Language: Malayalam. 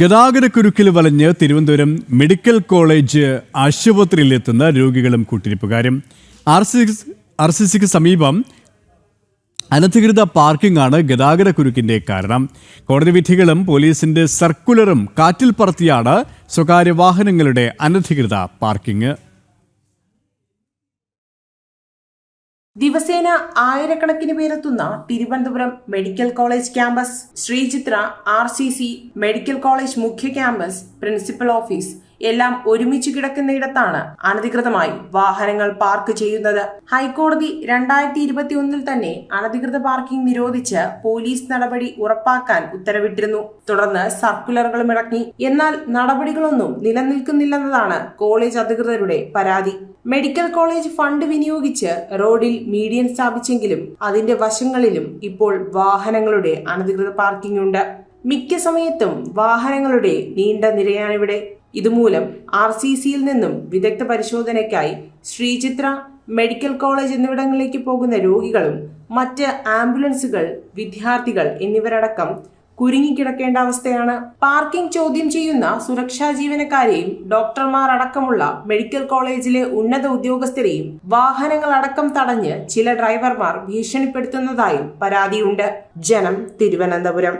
ഗതാഗതക്കുരുക്കിൽ വലഞ്ഞ് തിരുവനന്തപുരം മെഡിക്കൽ കോളേജ് ആശുപത്രിയിലെത്തുന്ന രോഗികളും കൂട്ടിരിപ്പുകാരും. ആർ സി ആർ സി സിക്ക് സമീപം അനധികൃത പാർക്കിംഗ് ആണ് ഗതാഗതക്കുരുക്കിന്റെ കാരണം. കോടതി വിധികളും പോലീസിന്റെ സർക്കുലറും കാറ്റിൽ പറത്തിയാണ് സ്വകാര്യ വാഹനങ്ങളുടെ അനധികൃത പാർക്കിംഗ്. ദിവസേന ആയിരക്കണക്കിന് പേരെത്തുന്ന Thiruvananthapuram medical college campus Sreechitra R medical college മുഖ്യ ക്യാമ്പസ് പ്രിൻസിപ്പൽ ഓഫീസ് എല്ലാം ഒരുമിച്ച് കിടക്കുന്നിടത്താണ് അനധികൃതമായി വാഹനങ്ങൾ പാർക്ക് ചെയ്യുന്നത്. ഹൈക്കോടതി രണ്ടായിരത്തി ഇരുപത്തി ഒന്നിൽ തന്നെ അനധികൃത പാർക്കിംഗ് നിരോധിച്ച് പോലീസ് നടപടി ഉറപ്പാക്കാൻ ഉത്തരവിട്ടിരുന്നു. തുടർന്ന് സർക്കുലറുകളും ഇറക്കി. എന്നാൽ നടപടികളൊന്നും നിലനിൽക്കുന്നില്ലെന്നതാണ് കോളേജ് അധികൃതരുടെ പരാതി. മെഡിക്കൽ കോളേജ് ഫണ്ട് വിനിയോഗിച്ച് റോഡിൽ മീഡിയൻ സ്ഥാപിച്ചെങ്കിലും അതിന്റെ വശങ്ങളിലും ഇപ്പോൾ വാഹനങ്ങളുടെ അനധികൃത പാർക്കിംഗ് ഉണ്ട്. മിക്ക സമയത്തും വാഹനങ്ങളുടെ നീണ്ട നിരയാണിവിടെ. ഇതുമൂലം ആർ സി സിയിൽ നിന്നും വിദഗ്ധ പരിശോധനയ്ക്കായി ശ്രീചിത്ര മെഡിക്കൽ കോളേജ് എന്നിവിടങ്ങളിലേക്ക് പോകുന്ന രോഗികളും മറ്റ് ആംബുലൻസുകൾ വിദ്യാർത്ഥികൾ എന്നിവരടക്കം കുരുങ്ങിക്കിടക്കേണ്ട അവസ്ഥയാണ്. പാർക്കിംഗ് ചോദ്യം ചെയ്യുന്ന സുരക്ഷാ ജീവനക്കാരെയും ഡോക്ടർമാർ അടക്കമുള്ള മെഡിക്കൽ കോളേജിലെ ഉന്നത ഉദ്യോഗസ്ഥരെയും വാഹനങ്ങൾ അടക്കം തടഞ്ഞ് ചില ഡ്രൈവർമാർ ഭീഷണിപ്പെടുത്തുന്നതായും പരാതിയുണ്ട്. ജനം തിരുവനന്തപുരം.